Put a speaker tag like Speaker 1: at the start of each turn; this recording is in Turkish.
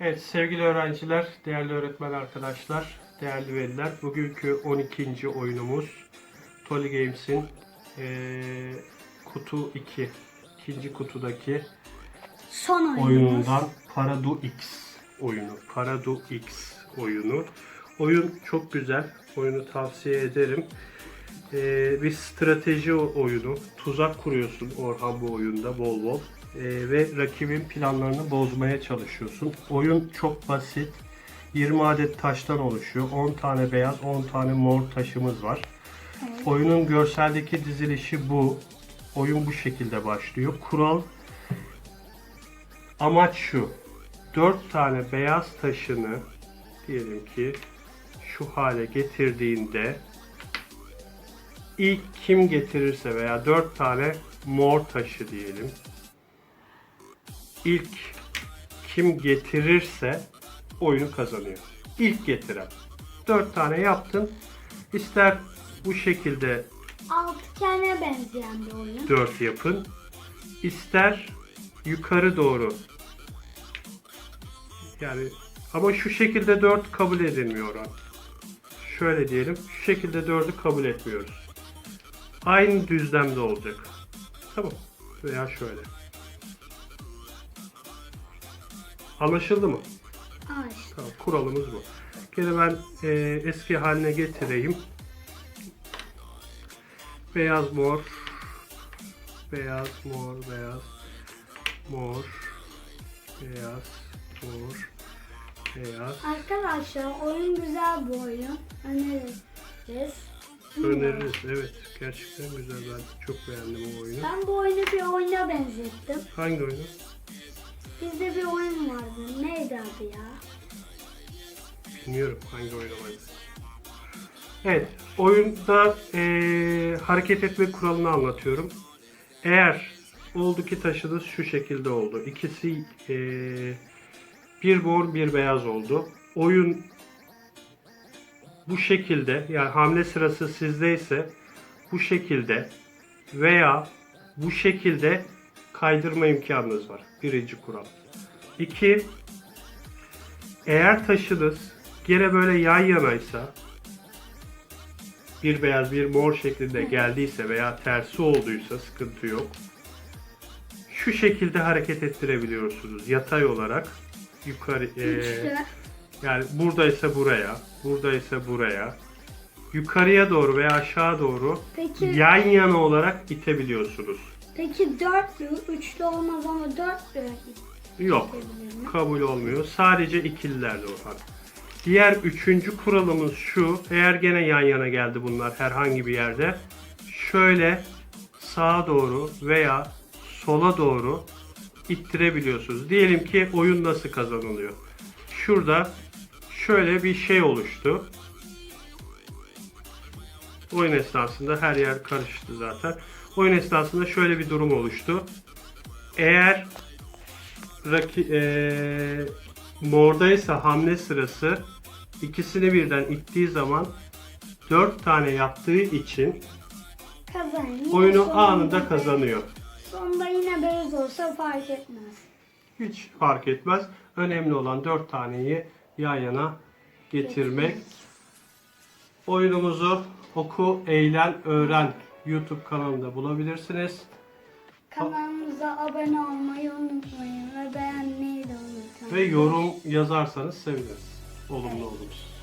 Speaker 1: Evet sevgili öğrenciler, değerli öğretmen arkadaşlar, değerli veliler. Bugünkü 12. oyunumuz Tolly Games'in eee, kutu 2, ikinci kutudaki
Speaker 2: Son oyunumuz.
Speaker 1: oyunundan Paradu X oyunu. Paradu X oyunu. Oyun çok güzel. Oyunu tavsiye ederim. Ee, bir strateji oyunu. Tuzak kuruyorsun Orhan bu oyunda bol bol. Ee, ve rakibin planlarını bozmaya çalışıyorsun. Oyun çok basit. 20 adet taştan oluşuyor. 10 tane beyaz, 10 tane mor taşımız var. Oyunun görseldeki dizilişi bu. Oyun bu şekilde başlıyor. Kural Amaç şu. 4 tane beyaz taşını diyelim ki şu hale getirdiğinde ilk kim getirirse veya 4 tane mor taşı diyelim. İlk kim getirirse oyunu kazanıyor. İlk getiren. 4 tane yaptın. İster bu şekilde
Speaker 2: Altıgene benzeyen bir oyun.
Speaker 1: 4 yapın. İster yukarı doğru. Yani ama şu şekilde 4 kabul edilmiyor. Şöyle diyelim. Şu şekilde 4'ü kabul etmiyoruz. Aynı düzlemde olacak. Tamam. Veya şöyle. Anlaşıldı mı?
Speaker 2: Ay,
Speaker 1: Tamam, kuralımız bu. Gene ben e, eski haline getireyim. Beyaz mor, beyaz mor, beyaz mor, beyaz mor, beyaz.
Speaker 2: Arkadaşlar oyun güzel bir oyun. Öneririz.
Speaker 1: Öneririz. Evet, gerçekten güzel. Ben çok beğendim bu oyunu.
Speaker 2: Ben bu oyunu bir oyuna benzettim.
Speaker 1: Hangi oyunu?
Speaker 2: Bizde bir oyun vardı. Neydi adı ya?
Speaker 1: Bilmiyorum hangi oyun oynadı. Evet, oyunda eee, hareket etme kuralını anlatıyorum. Eğer oldu ki taşınız şu şekilde oldu. İkisi eee, bir mor bir beyaz oldu. Oyun bu şekilde yani hamle sırası sizdeyse bu şekilde veya bu şekilde kaydırma imkanınız var. Birinci kural. İki, eğer taşınız gene böyle yan yanaysa bir beyaz bir mor şeklinde geldiyse veya tersi olduysa sıkıntı yok. Şu şekilde hareket ettirebiliyorsunuz yatay olarak yukarı e, yani buradaysa buraya, buradaysa buraya yukarıya doğru veya aşağı doğru
Speaker 2: Peki,
Speaker 1: yan yana olarak itebiliyorsunuz.
Speaker 2: Peki dörtlü, üçlü olmaz ama dörtlü
Speaker 1: Yok.
Speaker 2: gidebilir mi?
Speaker 1: kabul olmuyor. Sadece ikililerle Orhan. Diğer üçüncü kuralımız şu. Eğer gene yan yana geldi bunlar herhangi bir yerde. Şöyle sağa doğru veya sola doğru ittirebiliyorsunuz. Diyelim ki oyun nasıl kazanılıyor. Şurada şöyle bir şey oluştu. Oyun esnasında her yer karıştı zaten. Oyun esnasında şöyle bir durum oluştu. Eğer raki, eee mordaysa hamle sırası ikisini birden ittiği zaman 4 tane yaptığı için
Speaker 2: Kazanıyor.
Speaker 1: oyunu anında kazanıyor.
Speaker 2: Sonunda yine beyaz olsa fark etmez.
Speaker 1: Hiç fark etmez. Önemli olan 4 taneyi yan yana getirmek. Oyunumuzu Oku, Eğlen, Öğren YouTube kanalında bulabilirsiniz.
Speaker 2: Kanalımıza abone olmayı unutmayın ve beğenmeyi de unutmayın.
Speaker 1: Ve yorum yazarsanız seviniriz. Olumlu olumsuz.